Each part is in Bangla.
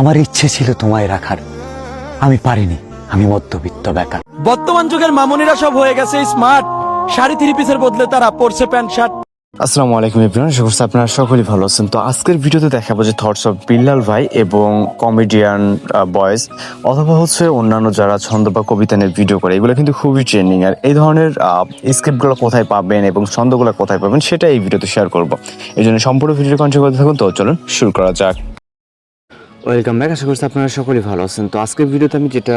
আমার ইচ্ছে ছিল তোমায় রাখার। আমি পারিনি আমি মধ্যবিত্ত বেকার। বর্তমান যুগের মামুনিরা সব হয়ে গেছে স্মার্ট শাড়ি থ্রি পিসের বদলে তারা পরছে প্যান্ট শার্ট আসসালামু আলাইকুম এভরিওয়ান আশা করছি আপনারা সকলেই ভালো আছেন। তো আজকের ভিডিওতে দেখাবো যে থটস অফ বিল্লাল ভাই এবং কমেডিয়ান বয়েস অথবা হচ্ছে অন্যান্য যারা ছন্দ বা কবিতা নিয়ে ভিডিও করে এগুলো কিন্তু খুবই ট্রেন্ডিং আর এই ধরনের স্ক্রিপ্টগুলো কোথায় পাবেন এবং ছন্দগুলো কোথায় পাবেন সেটা এই ভিডিওতে শেয়ার করব। এই জন্য সম্পূর্ণ ভিডিও কন্টিনিউ করতে থাকুন তো চলুন শুরু করা যাক। ওয়েলকাম ব্যাক আশা করছি আপনারা সকলেই ভালো আছেন। তো আজকের ভিডিওতে আমি যেটা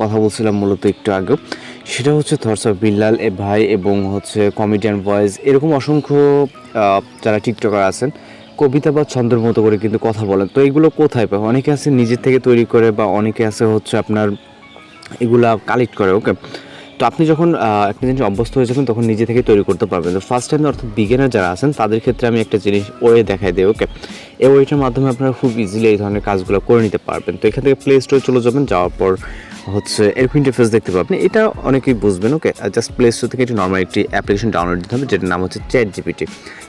কথা বলছিলাম মূলত একটু আগে সেটা হচ্ছে থর্স অফ বিল্লাল এ ভাই এবং হচ্ছে কমেডিয়ান ভয়েস এরকম অসংখ্য যারা টিকটকার আছেন, কবিতা বা ছন্দের মতো করে কিন্তু কথা বলেন। তো এগুলো কোথায় পায়? অনেকে আছে নিজের থেকে তৈরি করে বা অনেকে আছে হচ্ছে আপনার এগুলা কালেক্ট করে ওকে তো আপনি যখন একটা জিনিস অভ্যস্ত হয়ে যাবেন, তখন নিজে থেকে তৈরি করতে পারবেন। তো ফার্স্ট টাইম অর্থাৎ বিগিনার যারা আছেন, তাদের ক্ষেত্রে আমি একটা জিনিস ওয়ে দেখাই দিই ওকে এই ওয়েটার মাধ্যমে আপনারা খুব ইজিলি এই ধরনের কাজগুলো করে নিতে পারবেন। তো এখান থেকে প্লে স্টোরে চলে যাবেন, যাওয়ার পর হচ্ছে এরকম ইন্টারফেস দেখতে পাবেন এটা অনেকেই বুঝবেন ওকে জাস্ট প্লে স্টোর থেকে একটি নর্মাল একটি অ্যাপ্লিকেশন ডাউনলোড দিতে হবে, যেটার নাম হচ্ছে chat GPT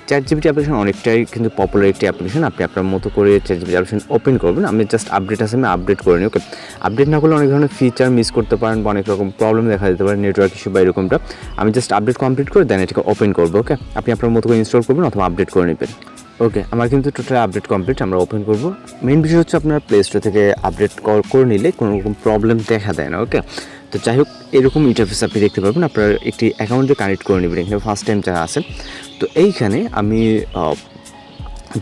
chat GPT application অনেকটাই কিন্তু পপুলার একটি অ্যাপ্লিকেশন আপনি আপনার মতো করে চ্যাট জিপিটি অ্যাপ্লিকেশন ওপেন করবেন। আমি জাস্ট আপডেট আছে, আমি আপডেট করে নিই ওকে আপডেট না করলে অনেক ধরনের ফিচার মিস করতে পারেন বা অনেক রকম প্রবলেম দেখা দিতে পারে নেটওয়ার্ক ইস্যু বা এরকমটা। আমি জাস্ট আপডেট কমপ্লিট করে দেন এটাকে ওপেন করব ওকে আপনি আপনার মতো করে ইনস্টল করবেন অথবা আপডেট করে নেবেন। ওকে আমার কিন্তু টোটাল আপডেট কমপ্লিট আমরা ওপেন করব। মেইন বিষয় হচ্ছে আপনার প্লে স্টোর থেকে আপডেট করে নিলে কোনো রকম প্রবলেম দেখা দেয় না ওকে তো যাই হোক, এরকম ইন্টারফেস আপনি দেখতে পাবেন আপনার একটি অ্যাকাউন্টে কানেক্ট করে নেবেন, এখানে ফার্স্ট টাইম যারা আছেন। তো এইখানে আমি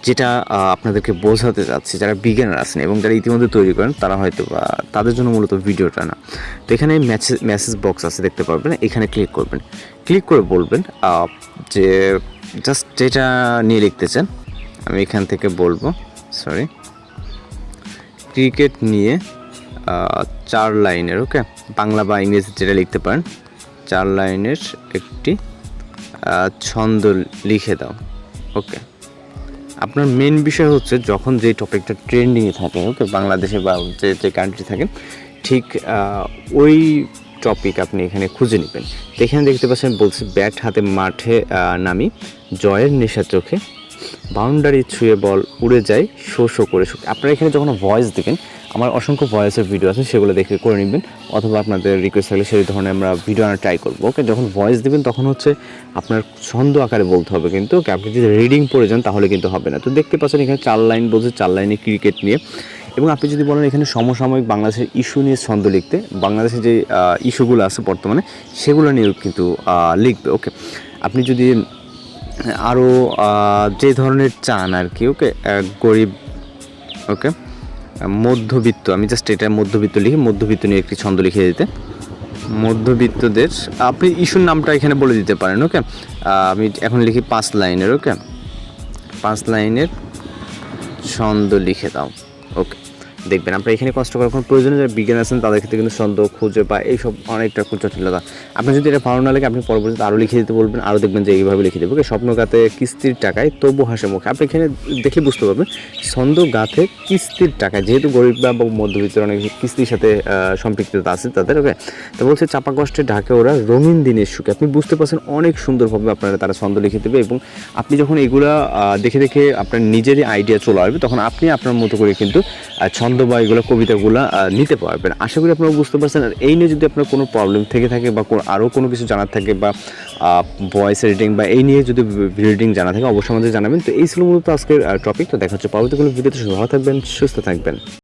যেটা আপনাদেরকে বোঝাতে চাচ্ছি, যারা বিজ্ঞানার আছেন এবং যারা ইতিমধ্যে তৈরি করেন, তারা হয়তো বা তাদের জন্য মূলত ভিডিওটা না। তো এখানে মেসেজ মেসেজ বক্স আছে, দেখতে পারবেন, এখানে ক্লিক করবেন। ক্লিক করে বলবেন যে জাস্ট যেটা নিয়ে লিখতে চান আমি এখান থেকে বলব সরি ক্রিকেট নিয়ে চার লাইনের ওকে বাংলা বা ইংরেজি যেটা লিখতে পারেন, চার লাইনের একটি ছন্দ লিখে দাও ওকে আপনার মেন বিষয় হচ্ছে যখন যে টপিকটা ট্রেন্ডিংয়ে থাকে ওকে বাংলাদেশে বা যে যে কান্ট্রি থাকেন ঠিক ওই টপিক আপনি এখানে খুঁজে নেবেন। এখানে দেখতে পাচ্ছেন বলছে, ব্যাট হাতে মাঠে নামি, জয়ের নেশা চোখে বাউন্ডারি ছুঁয়ে বল উড়ে যায়, শো শো করে। আপনারা এখানে যখন ভয়েস দিবেন আমার অসংখ্য ভয়েসের ভিডিও আছে, সেগুলো দেখে করে নেবেন, অথবা আপনাদের রিকোয়েস্ট থাকলে সেই ধরনের আমরা ভিডিও আনার ট্রাই করব। ওকে যখন ভয়েস দিবেন, তখন হচ্ছে আপনার ছন্দ আকারে বলতে হবে কিন্তু। আপনি যদি রিডিং পড়ে যান, তাহলে কিন্তু হবে না। তো দেখতে পাচ্ছেন, এখানে চার লাইন বলছে, চার লাইনে ক্রিকেট নিয়ে। এবং আপনি যদি বলেন, এখানে সমসাময়িক বাংলাদেশের ইস্যু নিয়ে ছন্দ লিখতে, বাংলাদেশের যে ইস্যুগুলো আছে বর্তমানে, সেগুলো নিয়েও কিন্তু লিখবে। ওকে আপনি যদি আরও যে ধরনের চান আর কি, ওকে গরিব, ওকে, মধ্যবিত্ত, আমি জাস্ট এটা মধ্যবিত্ত লিখি, মধ্যবিত্ত নিয়ে একটি ছন্দ লিখে দিতে। মধ্যবিত্তদের, আপনি ইস্যুর নামটা এখানে বলে দিতে পারেন, ওকে? আমি এখন লিখি পাঁচ লাইনের, ওকে? পাঁচ লাইনের ছন্দ লিখে দাও, ওকে। দেখবেন। আপনার এখানে কষ্ট করার কোনো প্রয়োজন যারা বিজ্ঞান আছেন তাদের ক্ষেত্রে কিন্তু ছন্দ খুঁজে বা এইসব অনেকটা খুব জটিলতা আপনি যদি এটা ভালো না লাগে আপনি পরবর্তীতে আরও লিখে দিতে বলবেন আরও দেখবেন যে এইভাবে লিখে দেবো। ওকে স্বপ্ন গাতে কিস্তির টাকায় তবু হাসে মুখে। আপনি এখানে দেখে বুঝতে পারবেন ছন্দ গাতে কিস্তির টাকায় যেহেতু গরিব বা মধ্যবিত্তের অনেক কিস্তির সাথে সম্পৃক্ততা আছে তাদের ওকে? তো বলছে চাপা কষ্টে ঢাকে ওরা রঙিন দিনের সুখে। আপনি বুঝতে পারছেন অনেক সুন্দরভাবে আপনারা তারা ছন্দ লিখে দেবে এবং আপনি যখন এগুলা দেখে দেখে আপনার নিজেরই আইডিয়া চলে আসবে তখন আপনি আপনার মতো করে কিন্তু আহ, ছন্দ বা এগুলো কবিতাগুলো নিতে পারবেন। আশা করি আপনারা বুঝতে পারছেন। আর এই নিয়ে যদি আপনার কোনো প্রবলেম থেকে থাকে বা আরও কোনো কিছু জানার থাকে বা ভয়েস রিডিং বা এই নিয়ে যদি রিডিং জানা থাকে, অবশ্যই আমাদের জানাবেন। তো এই ছিল মূলত আজকের টপিক তো দেখা হচ্ছে পরবর্তী কোনো ভিডিওতে ভালো থাকবেন, সুস্থ থাকবেন।